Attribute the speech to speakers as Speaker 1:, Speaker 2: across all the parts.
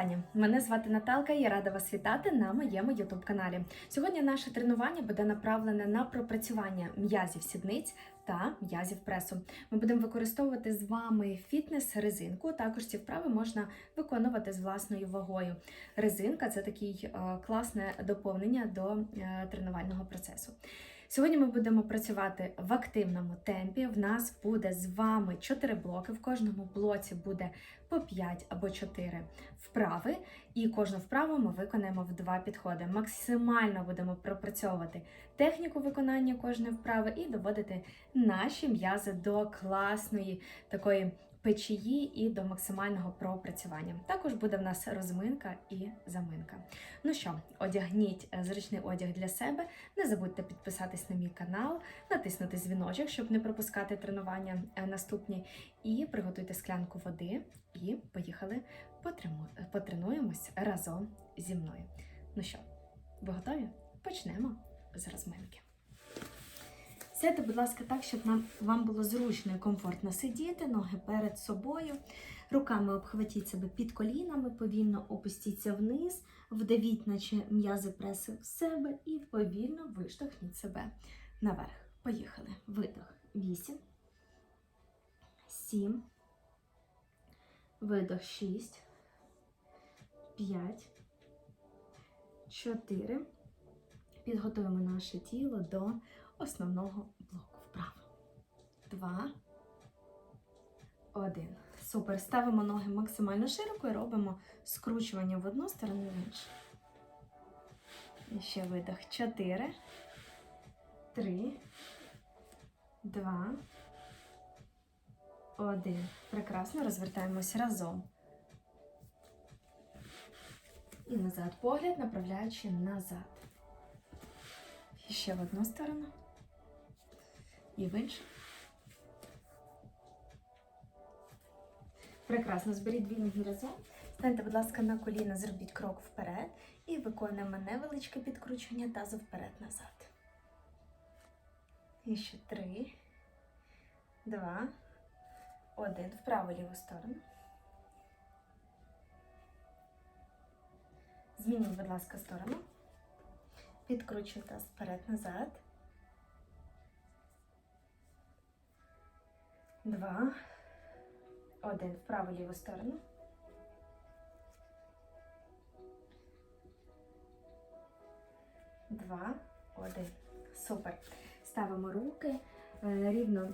Speaker 1: вітання! Мене звати Наталка і я рада вас вітати на моєму youtube каналі. Сьогодні наше тренування буде направлене на пропрацювання м'язів сідниць та м'язів пресу. Ми будемо використовувати з вами фітнес-резинку. Також ці вправи можна виконувати з власною вагою. Резинка це такий е, класне доповнення до е, тренувального процесу. Сьогодні ми будемо працювати в активному темпі. В нас буде з вами 4 блоки. В кожному блоці буде по 5 або 4 вправи, і кожну вправу ми виконаємо в два підходи. Максимально будемо пропрацьовувати техніку виконання кожної вправи і доводити наші м'язи до класної такої печії і до максимального пропрацювання. Також буде в нас розминка і заминка. Ну що, одягніть е, зручний одяг для себе. Не забудьте підписатись на мій канал, натиснути дзвіночок, щоб не пропускати тренування е, наступні. І приготуйте склянку води і поїхали потренуємось разом зі мною. Ну що, ви готові? Почнемо з розминки. Сядьте, будь ласка, так, щоб нам, вам було зручно і комфортно сидіти, ноги перед собою. Руками обхватіть себе під колінами, повільно опустіться вниз, вдавіть, наче м'язи преси в себе, і повільно виштовхніть себе наверх. Поїхали. Видох. 8, 7, видох 6, 5, 4. Підготуємо наше тіло до основного блоку вправо. Два. Один. Супер. Ставимо ноги максимально широко і робимо скручування в одну сторону в іншу. І ще видох. Чотири. Три. Два. Один. Прекрасно. Розвертаємось разом. І назад. Погляд, направляючи назад. І ще в одну сторону. І в іншу. Прекрасно. Зберіть ноги разом. Станьте, будь ласка, на коліна, зробіть крок вперед. І виконуємо невеличке підкручування тазу вперед-назад. І ще три, два, один. Вправо ліву сторону. Змініть, будь ласка, сторону. Підкручую таз вперед-назад. Два. Один. Вправо ліву сторону. Два. Один. Супер. Ставимо руки е, рівно,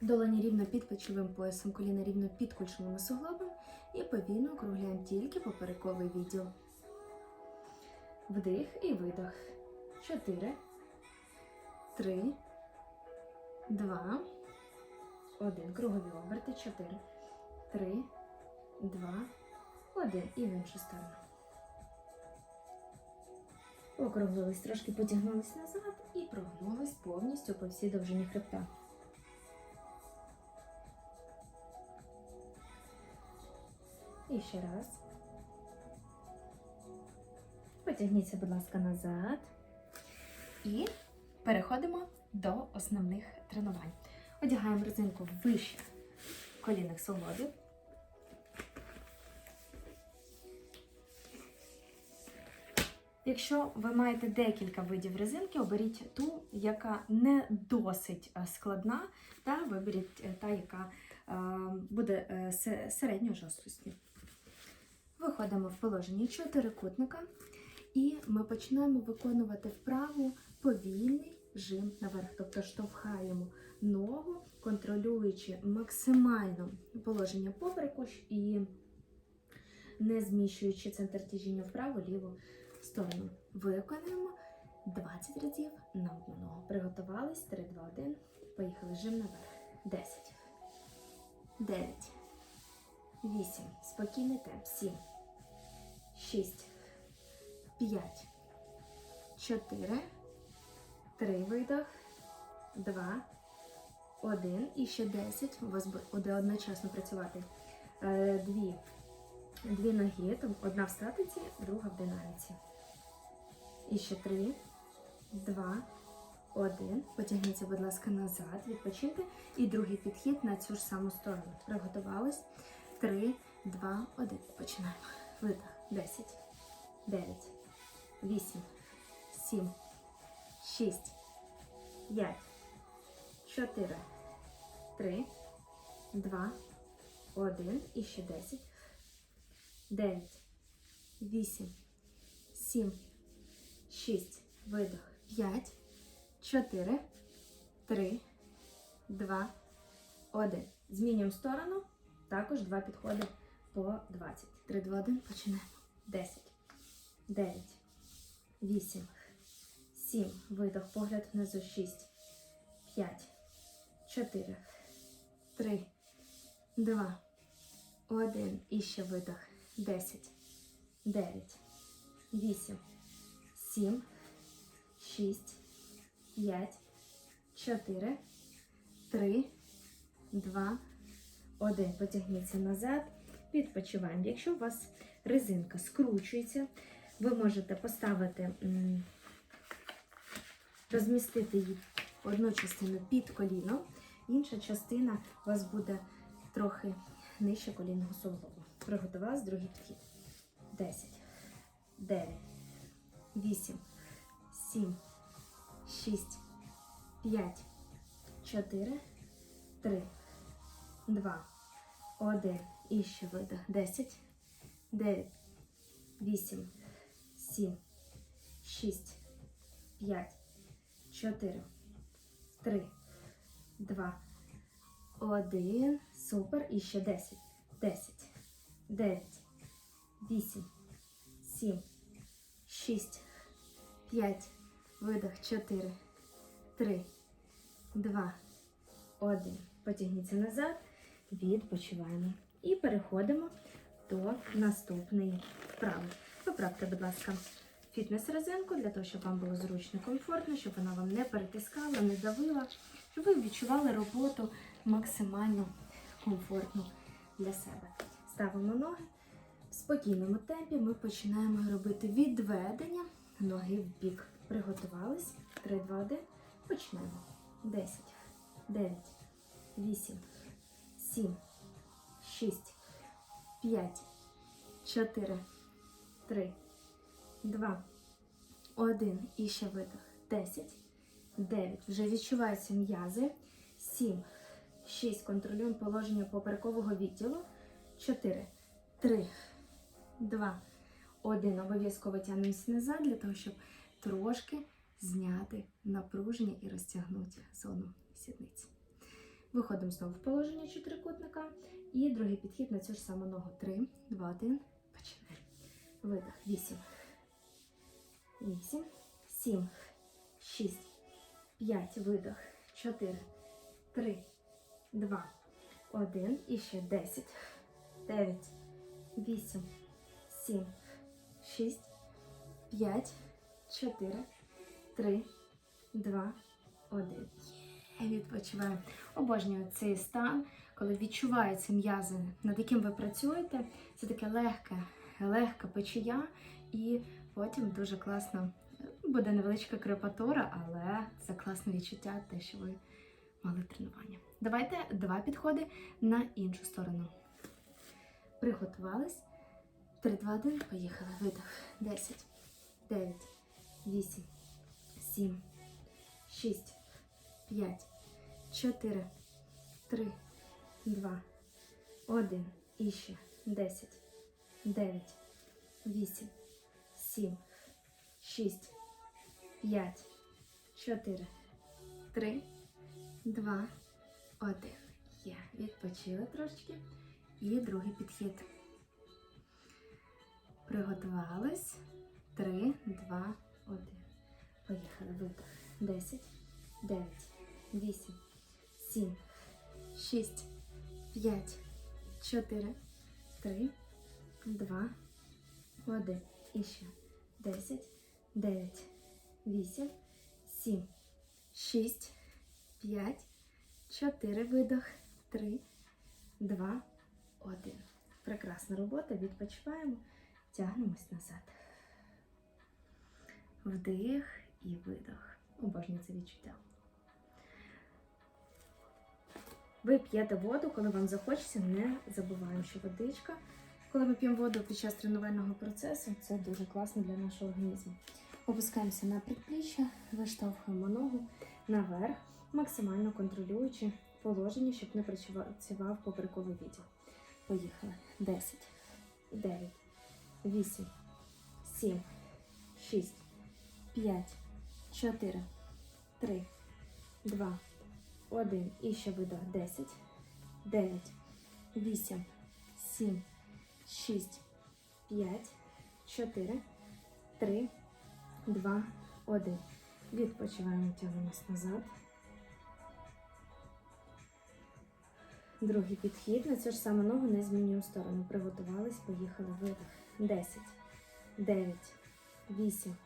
Speaker 1: долоні рівно під плечовим поясом, коліна рівно під кульшовими суглобом і повільно округляємо тільки поперековий відділ. Вдих і видох. Чотири. Три. Два. Один. Кругові оберти. Чотири. Три. Два. Один. І в іншу сторону. Округлились, трошки потягнулись назад і прогнулись повністю по всій довжині хребта. І ще раз. Потягніться, будь ласка, назад. І переходимо до основних тренувань. Одягаємо резинку вище колінних суглобів. Якщо ви маєте декілька видів резинки, оберіть ту, яка не досить е, складна, та виберіть е, та, яка е, буде се- середньої жорсткості. Виходимо в положення чотирикутника. І ми починаємо виконувати вправу повільний жим наверх, тобто штовхаємо ногу, контролюючи максимально положення попереку і не зміщуючи центр тяжіння вправо ліву сторону. Виконуємо 20 разів на одну ногу. Приготувались 3, 2, 1. Поїхали жим наверх. 10, 9, 8. Спокійний темп. 7, 6, 5, 4, 3 видох, 2, 1 і ще 10. У вас буде одночасно працювати е, дві, дві ноги, одна в статиці, друга в динаміці. І ще 3, 2, 1. Потягніться, будь ласка, назад, відпочиньте. І другий підхід на цю ж саму сторону. Приготувались. 3, 2, 1. Починаємо. видих. 10, 9, 8, 7, 6, 5, 4, 3, 2, 1. І ще 10, 9, 8, 7, 6, видих. 5, 4, 3, 2, 1. Змінюємо сторону. Також два підходи по 20. 3, 2, 1. Починаємо. 10, 9, 8, 7. Видох. Погляд внизу. 6, 5, 4, 3, 2, 1. І ще видох. 10, 9, 8, 7, 6, 5, 4, 3, 2, 1. Потягніться назад. Відпочиваємо. Якщо у вас резинка скручується, ви можете поставити, розмістити її одну частину під коліном, інша частина у вас буде трохи нижче колінного суглобу. Приготувалась другий підхід. 10, 9, 8, 7, 6, 5, 4, 3, 2, 1. І ще видих. 10, 9, 8, 7, 6, 5, 4, 3, 2, 1. Супер. І ще 10, 10, 9, 8, 7, 6, 5, видих, 4, 3, 2, 1. Потягніться назад, відпочиваємо. І переходимо до наступної вправи. Поправте, будь ласка, фітнес-резинку для того, щоб вам було зручно, комфортно, щоб вона вам не перетискала, не давила, щоб ви відчували роботу максимально комфортну для себе. Ставимо ноги. В спокійному темпі ми починаємо робити відведення ноги в бік. Приготувались. 3, 2, 1. Починаємо. 10, 9, 8, 7, 6, 5, 4, 3, 2, 1. І ще видих. 10, 9. Вже відчуваються м'язи. 7, 6. Контролюємо положення поперекового відділу. 4, 3, 2, 1. Обов'язково тягнемося назад для того, щоб трошки зняти напруження і розтягнути зону сідниці. Виходимо знову в положення чотирикутника. І другий підхід на цю ж саму ногу. 3, 2, 1. Починаємо. Видих. 8. 8, 7, 6, 5. Видих. 4, 3, 2, 1. І ще 10, 9, 8, 7, 6, 5, 4, 3, 2, 1. І відпочиваємо. Обожнюю цей стан, коли відчуваються м'язи, над яким ви працюєте. Це таке легке, легка печія, і потім дуже класно буде невеличка крепатура, але це класне відчуття, те, що ви мали тренування. Давайте два підходи на іншу сторону. Приготувались. 3, 2, 1, поїхали. Видих. 10, 9, 8, 7, 6, 5, 4, 3, 2, 1. І ще. 10, 9, 8, 7, 6, 5, 4, 3, 2, 1. Є. Відпочили трошечки. І другий підхід. Приготувались. 3, 2, 1. Поїхали. Видих. 10, 9, 8, 7, 6, 5, 4, 3, 2, 1. І ще 10, 9, 8, 7, 6, 5, 4. Видох. 3, 2, 1. Прекрасна робота. Відпочиваємо. Тягнемось назад. Вдих і видох. Обожнюю це відчуття. Ви п'єте воду, коли вам захочеться, не забуваємо, що водичка Коли ми п'ємо воду під час тренувального процесу, це дуже класно для нашого організму. Опускаємося на предпліччя, виштовхуємо ногу наверх, максимально контролюючи положення, щоб не працював поперековий відділ. Поїхали. 10, 9, 8, 7, 6, 5, 4, 3, 2, 1. І ще видох. 10, 9, 8, 7, 6, 5, 4, 3, 2, 1. Відпочиваємо, тягнемось назад. Другий підхід. На цю ж саму ногу не змінюємо сторону. Приготувались, поїхали. Видих. 10, 9, 8,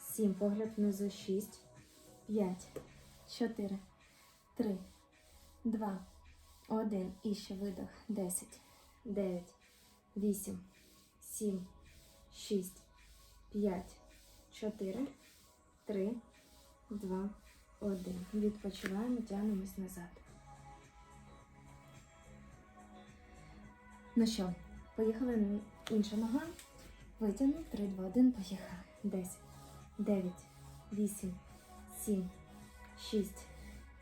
Speaker 1: 7. Погляд внизу. 6, 5, 4, 3, 2, 1. І ще видох. 10, 9, 8, 7, 6, 5, 4, 3, 2, 1. Відпочиваємо, тягнемось назад. Ну що, поїхали інша нога. Витягнув. 3, 2, 1, поїхали. 10, 9, 8, 7, 6,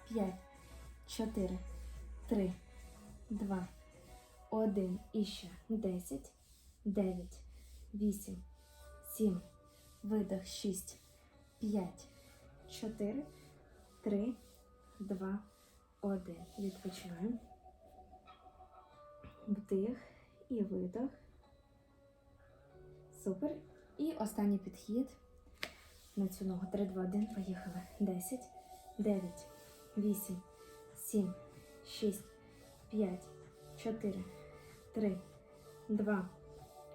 Speaker 1: 5, 4, 3, 2, 1. І ще. 10, 9, 8, 7, видох. 6, 5, 4, 3, 2, 1. Відпочиваємо. Вдих і видох. Супер. І останній підхід. На цю ногу. 3, 2, 1. Поїхали. 10, 9, 8, 7, 6, 5, 4, 3, 2,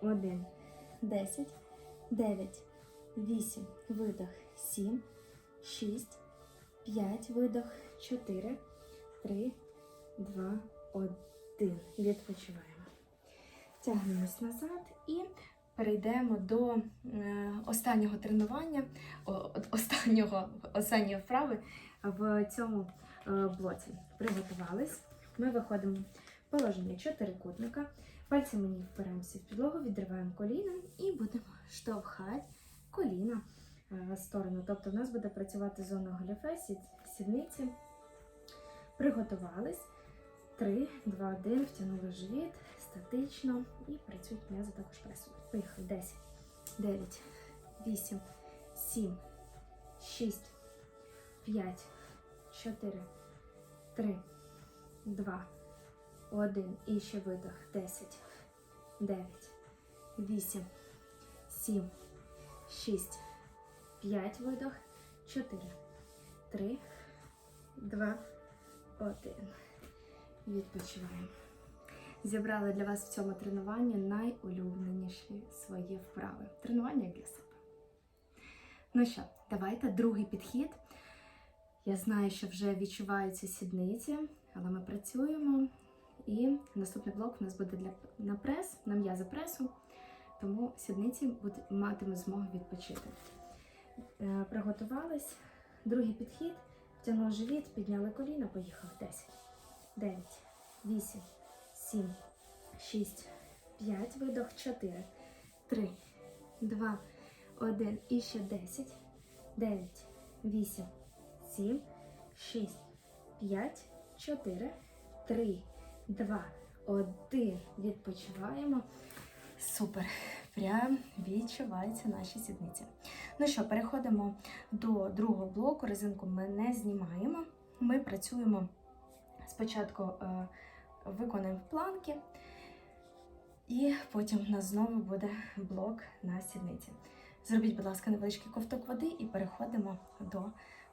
Speaker 1: 1. 10, 9, 8, видох, 7, 6, 5, видох, 4, 3, 2, 1. Відпочиваємо. Тягнемось назад і перейдемо до е, останнього тренування, останнього, останньої вправи в цьому е, блоці. Приготувались. Ми виходимо положення чотирикутника. Пальцями ніг впираємося в підлогу, відриваємо коліна і будемо штовхати коліна е, в сторону. Тобто, у нас буде працювати зона голіфесі, сідниці. Приготувались. 3, 2, 1, втягнули живіт статично і працюють м'язи також пресу. Поїхали. 10, 9, 8, 7, 6, 5, 4, 3, 2, 1. І ще видох. 10, 9, 8, 7, 6, 5 видох, 4, 3, 2, 1. Відпочиваємо. Зібрали для вас в цьому тренуванні найулюбленіші свої вправи. Тренування для себе. Ну що, давайте другий підхід. Я знаю, що вже відчуваються сідниці, але ми працюємо. І наступний блок у нас буде для на прес, на м'язи пресу, тому сідниці матиме змогу відпочити. Е, Приготувались. Другий підхід. Втягнули живіт, підняли коліна, поїхали. 10. 9, 8, 7, 6, 5, видох, 4, 3, 2, 1, і ще 10, 9, 8, 7, 6, 5, 4, 3, 2, 1. Відпочиваємо. Супер. Прям відчуваються наші сідниці. Ну що, переходимо до другого блоку. Резинку ми не знімаємо. Ми працюємо спочатку е, виконуємо планки, і потім у нас знову буде блок на сідниці. Зробіть, будь ласка, невеличкий ковток води і переходимо до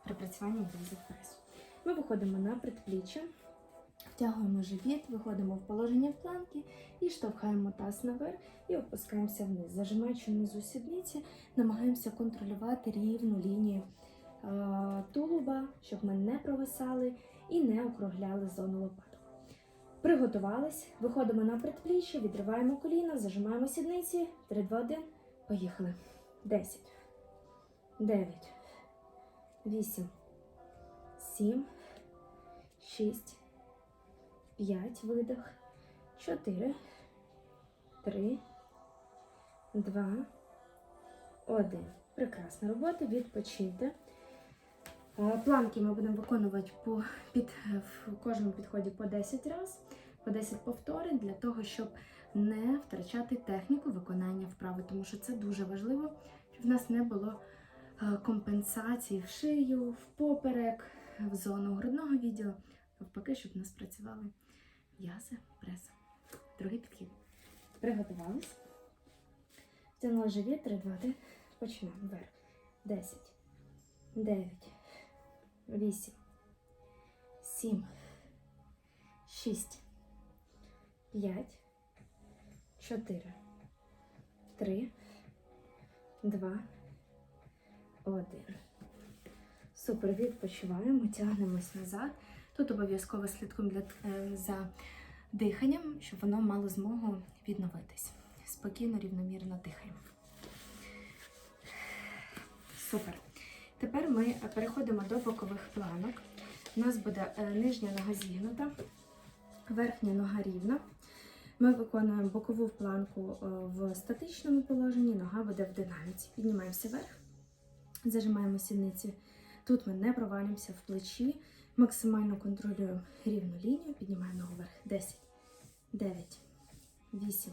Speaker 1: припрацювання м'язів пресу. Ми виходимо на предпліччя, втягуємо живіт, виходимо в положення в планки і штовхаємо таз наверх і опускаємося вниз. Зажимаючи внизу сідниці, намагаємося контролювати рівну лінію е, тулуба, щоб ми не провисали і не округляли зону лопаток. Приготувались, виходимо на предпліччя, відриваємо коліна, зажимаємо сідниці. 3, 2, 1. Поїхали. 10, 9, 8, 7, 6, 5, видох, 4, три, два, один. Прекрасна робота. Відпочити. Е, Планки ми будемо виконувати по, під, в кожному підході по 10 разів, по 10 повторень для того, щоб не втрачати техніку виконання вправи, тому що це дуже важливо, щоб в нас не було е, компенсації в шию, в поперек, в зону грудного відділу. Навпаки, щоб в нас працювали м'язи, прес. Другий підхід. Приготувались. Втягнули живіт, 3, 2, 1. Починаємо. Вверх. 10, 9, 8, 7, 6, 5, 4, 3, 2, 1. Супер, відпочиваємо, тягнемось назад. Тут обов'язково слідкуємо для, е, за диханням, щоб воно мало змогу відновитись. Спокійно, рівномірно дихаємо. Супер. Тепер ми переходимо до бокових планок. У нас буде е, нижня нога зігнута, верхня нога рівна. Ми виконуємо бокову планку е, в статичному положенні, нога буде в динаміці. Піднімаємося вверх, зажимаємо сідниці. Тут ми не провалюємося в плечі, максимально контролюємо рівну лінію, піднімаємо ногу вверх. 10, 9, 8,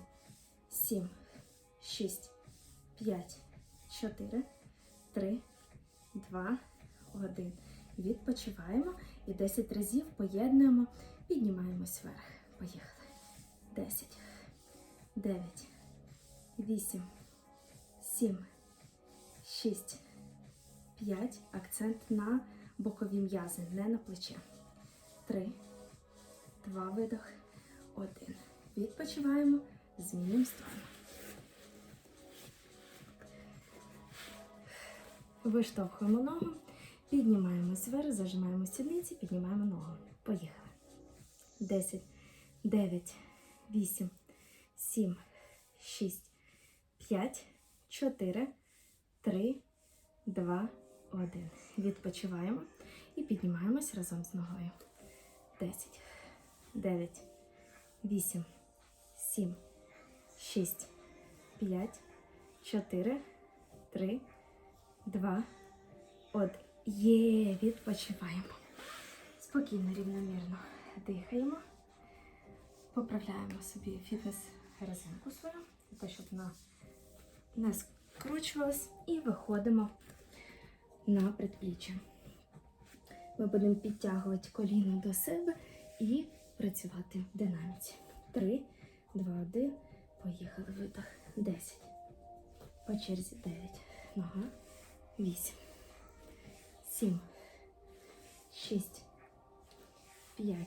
Speaker 1: 7, 6, 5, 4, 3, 2, 1. Відпочиваємо і 10 разів поєднуємо, піднімаємось вверх. Поїхали. 10, 9, 8, 7, 6, 5. Акцент на бокові м'язи, не на плече. 3, 2, видох, 1. Відпочиваємо, змінюємо сторону. Виштовхуємо ногу, піднімаємо зверх, зажимаємо сідниці, піднімаємо ногу. Поїхали. 10, 9, 8, 7, 6, 5, 4, 3, 2, 1. Відпочиваємо і піднімаємось разом з ногою. 10, 9, 8, 7, 6, 5, 4, 3, 2, 1. Є, відпочиваємо. Спокійно, рівномірно дихаємо. Поправляємо собі фітнес-резинку свою, того, щоб вона не скручувалась. І виходимо на предпліччя. Ми будемо підтягувати коліно до себе і працювати в динаміці. 3, 2, 1. Поїхали. Видох. 10. По черзі 9. Нога. 8. 7. 6. 5.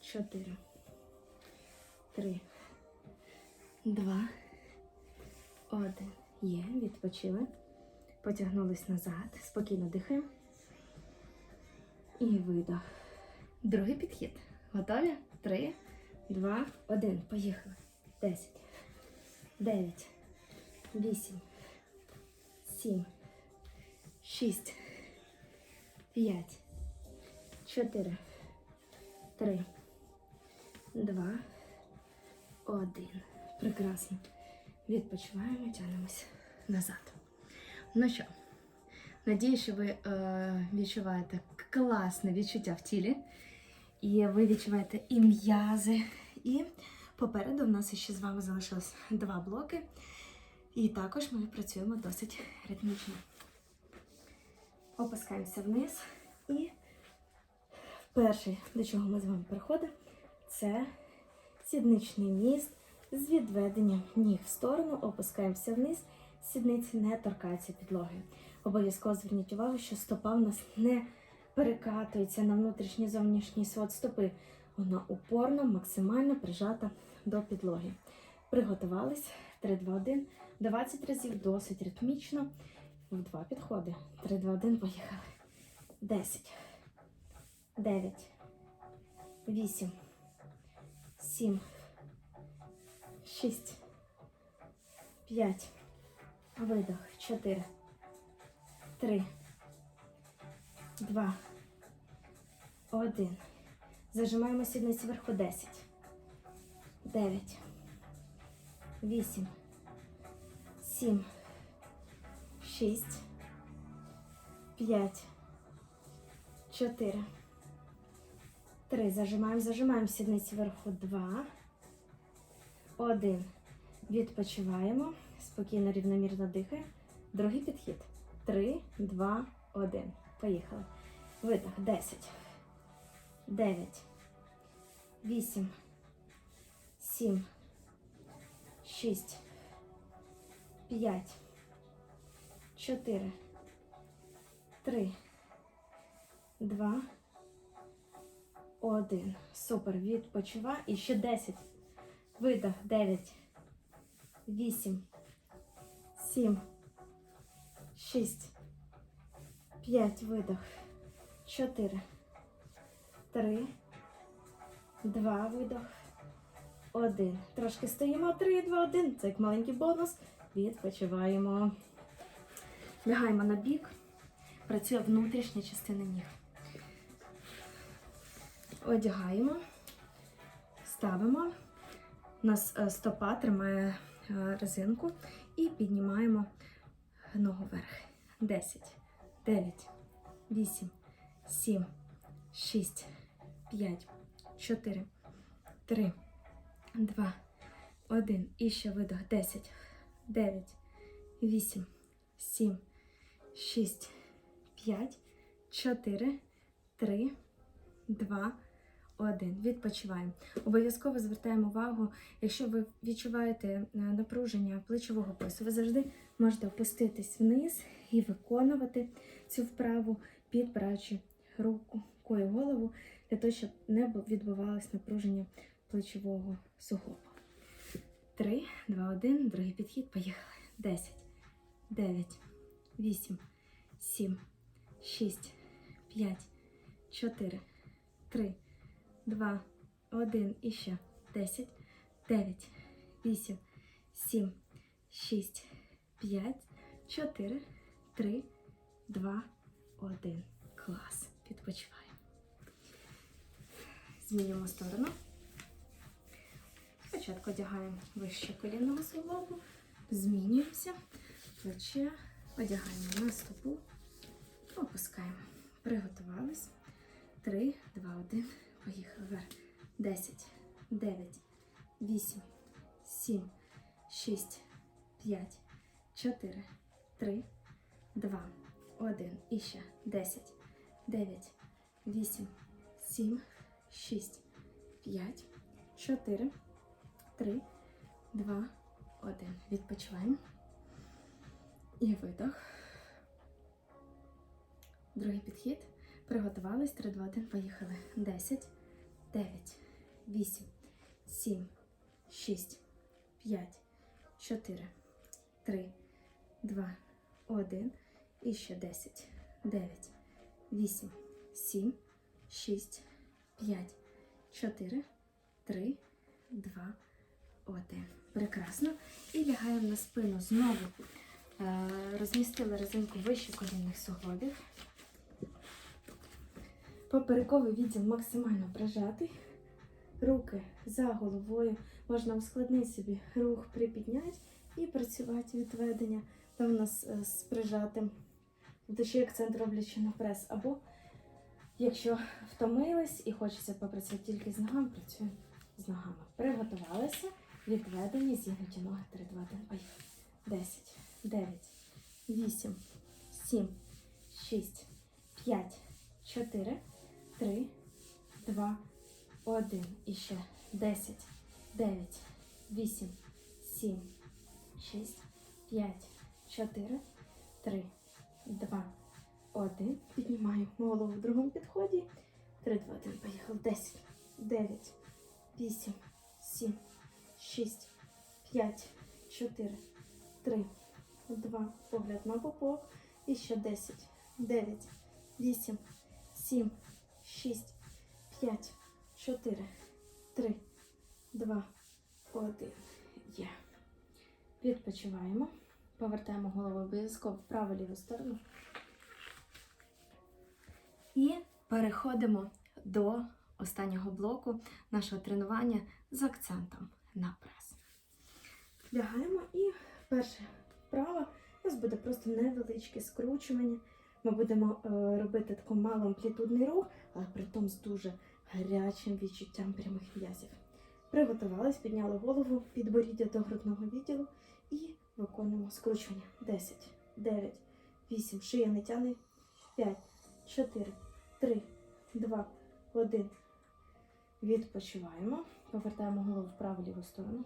Speaker 1: 4. 3. 2. 1. Є. Відпочили. Потягнулись назад. Спокійно дихаємо. І видох. Другий підхід. Готові? Три, два, один. Поїхали. Десять. Дев'ять. Вісім. Сім. Шість. П'ять. Чотири. Три. Два. Один. Прекрасно. Відпочиваємо, тягнемося назад. Ну що, надію, що ви е, відчуваєте класне відчуття в тілі. І ви відчуваєте і м'язи. І попереду в нас ще з вами залишилось два блоки. І також ми працюємо досить ритмічно. Опускаємося вниз. І перше, до чого ми з вами переходимо, це сідничний міст з відведенням ніг в сторону, опускаємося вниз, сідниці не торкаються підлоги. Обов'язково зверніть увагу, що стопа в нас не перекатується на внутрішній зовнішній свод стопи. Вона упорно, максимально прижата до підлоги. Приготувались. 3, 2, 1. 20 разів досить ритмічно. В два підходи. 3, 2, 1, поїхали. 10, 9, 8, 7, 6, 5, видох, 4, 3, 2, 1. Зажимаємо сідниці вверху 10, 9, вісім, сім, шість, п'ять, чотири, три. Зажимаємо, зажимаємо сідниці вверху. Два. Один. Відпочиваємо. Спокійно, рівномірно дихаємо. Другий підхід. Три, два, один. Поїхали. Видих. Десять. Дев'ять. Вісім. Сім. Шість. П'ять. Чотири. Три. Два. Один. Супер. Відпочивай. І ще десять. Видих. Дев'ять. Вісім. Сім. Шість. П'ять. Видих. Чотири. Три. Два. Видих. Один. Трошки стоїмо. Три, два, один. Це як маленький бонус. Відпочиваємо. Лягаємо на бік. Працює внутрішня частина ніг. Одягаємо. Ставимо. У нас е, стопа тримає е, резинку і піднімаємо ногу вверх. 10, 9, 8, 7, 6, 5, 4, 3, 2, 1. І ще видох. 10, 9, 8, 7, 6, 5, 4, 3, 2, 1. Відпочиваємо. Обов'язково звертаємо увагу, якщо ви відчуваєте е, напруження плечового поясу, ви завжди можете опуститись вниз і виконувати цю вправу, підбираючи руку, кою голову, для того, щоб не відбувалось напруження плечового суглобу. 3, 2, 1, другий підхід. Поїхали. 10, 9, 8, 7, 6, 5, 4, 3, 2, 1 і ще 10, 9, 8, 7, 6, 5, 4, 3, 2, 1. Клас. Відпочиваємо. Змінюємо сторону. Спочатку одягаємо вище колінного суглобу, змінюємося, плече, одягаємо на стопу, опускаємо. Приготувались. 3, 2, 1. Поїхали. Вверх. 10, 9, 8, 7, 6, 5, 4, 3, 2, 1. І ще. 10, 9, 8, 7, 6, 5, 4, 3, 2, 1. Відпочиваємо. І видох. Другий підхід. Приготувались. 3, 2, 1. Поїхали. 10, 9, 8, 7, 6, 5, 4, 3, 2, 1. І ще 10, 9, 8, 7, 6, 5, 4, 3, 2, 1. Прекрасно. І лягаємо на спину знову. Е, Розмістили резинку вище колінних суглобів. Поперековий відділ максимально прижатий. Руки за головою. Можна ускладнити собі рух припідняти і працювати відведення. Там у нас е, з прижатим. Тобто акцент роблячи на прес. Або якщо втомились і хочеться попрацювати тільки з ногами, працюємо з ногами. Приготувалися. Відведені, зігнуті ноги 3, 2, 1. Поїхали. 10, 9, 8, 7, 6, 5, 4, 3, 2, 1. І ще 10, 9, 8, 7, 6, 5, 4, 3, 2, 1. Піднімаю голову в другому підході. 3, 2, 1. Поїхали. 10, 9, 8, 7, 6, 5, 4, 3, 2. Погляд на попок. І ще 10, 9, 8, 7, 6, 5, 4, 3, 2, 1. Є. Відпочиваємо. Повертаємо голову обов'язково в праву ліву сторону. І переходимо до останнього блоку нашого тренування з акцентом на прес. Лягаємо і перша вправа у нас буде просто невеличке скручування. Ми будемо е, робити таку малоамплітудний рух, але при тому з дуже гарячим відчуттям прямих в'язів. Приготувались, підняли голову, підборіддя до грудного відділу і виконуємо скручування. 10, 9, 8, шия не тягне, 5, 4, 3, 2, 1. Відпочиваємо. Повертаємо голову в праву ліву сторону.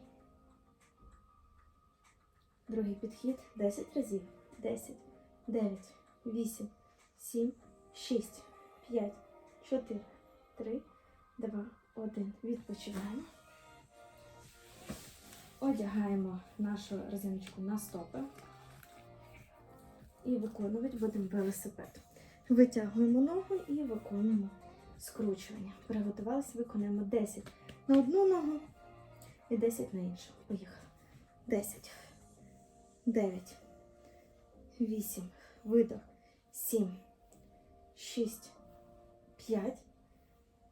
Speaker 1: Другий підхід 10 разів. 10, 9, 8, 7, 6, 5, 4, 3, 2, 1. Відпочиваємо. Одягаємо нашу резиночку на стопи. І виконувати будемо велосипед. Витягуємо ногу і виконуємо скручування. Приготувалися, виконуємо 10 на одну ногу і 10 на іншу. Поїхали. 10, 9, 8, видох, 7, 6, 5,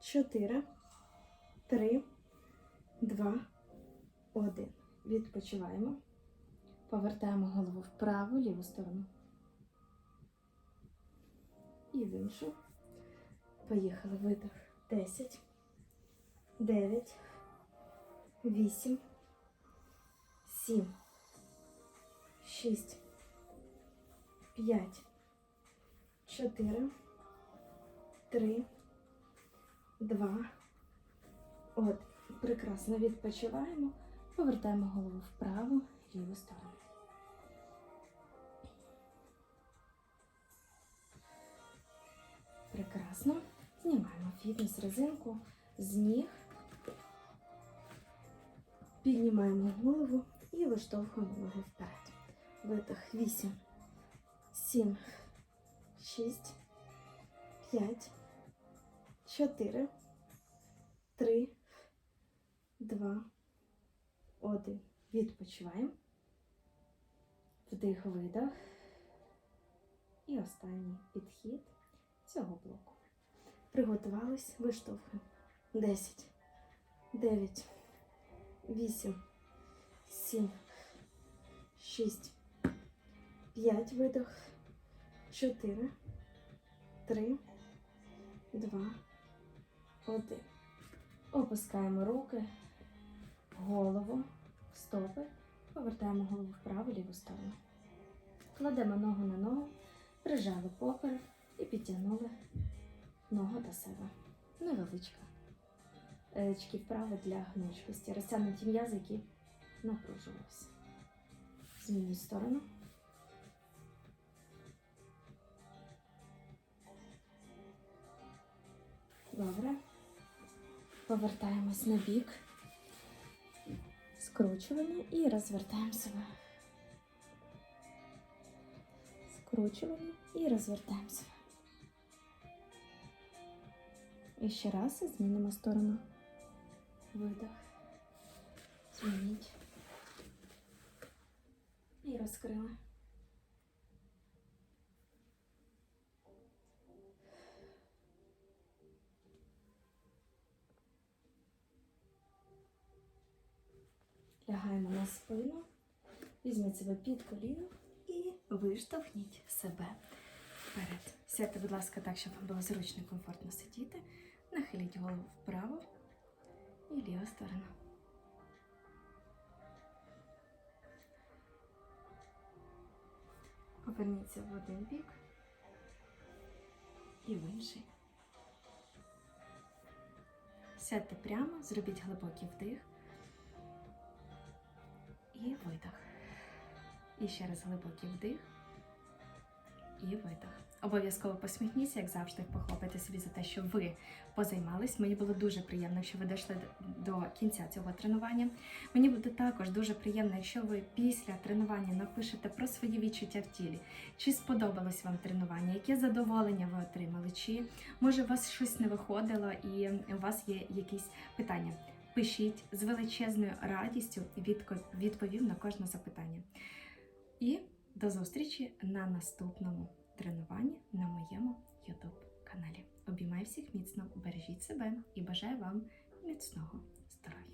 Speaker 1: 4, 3, 2, 1. Відпочиваємо. Повертаємо голову в праву, ліву сторону. І в іншу. Поїхали. Видох. 10, 9, 8, 7, 6, 5, 4, 3, 2, 1. Прекрасно відпочиваємо. Повертаємо голову вправо, ліву сторону. Прекрасно. Знімаємо фітнес-резинку з ніг. Піднімаємо голову і виштовхуємо ноги вперед. Видих 8, 7, 6, 5, 4, 3, 2, 1. Відпочиваємо. Вдих, видих. І останній підхід цього блоку. Приготувались, виштовхуємо. 10, 9, 8, 7, 6, 5, видох, 4, 3, 2, 1. Опускаємо руки, голову, стопи, повертаємо голову вправо, ліву сторону. Кладемо ногу на ногу, прижали поперек і підтягнули ногу до себе. Невеличка. Е, Чки вправо для гнучкості. Розтягнуті м'язи, які напружувалися. Змініть сторону. Добре. Повертаємось на бік. Скручування і розвертаємо себе. Скручування і розвертаємо себе. І ще раз змінимо сторону. Видох. Змініть. І розкрили. Лягаємо на спину. Візьміть себе під коліно і виштовхніть себе вперед. Сядьте, будь ласка, так, щоб вам було зручно і комфортно сидіти. Нахиліть голову вправо і ліва сторона. Поверніться в один бік і в інший. Сядьте прямо, зробіть глибокий вдих і видох. І ще раз глибокий вдих і видох. Обов'язково посміхніться, як завжди, похлопайте собі за те, що ви позаймались. Мені було дуже приємно, що ви дійшли до кінця цього тренування. Мені буде також дуже приємно, якщо ви після тренування напишете про свої відчуття в тілі, чи сподобалось вам тренування, яке задоволення ви отримали, чи може у вас щось не виходило і у вас є якісь питання. Пишіть з величезною радістю відповім на кожне запитання. І до зустрічі на наступному тренуванні на моєму YouTube каналі. Обіймаю всіх міцно, бережіть себе і бажаю вам міцного здоров'я!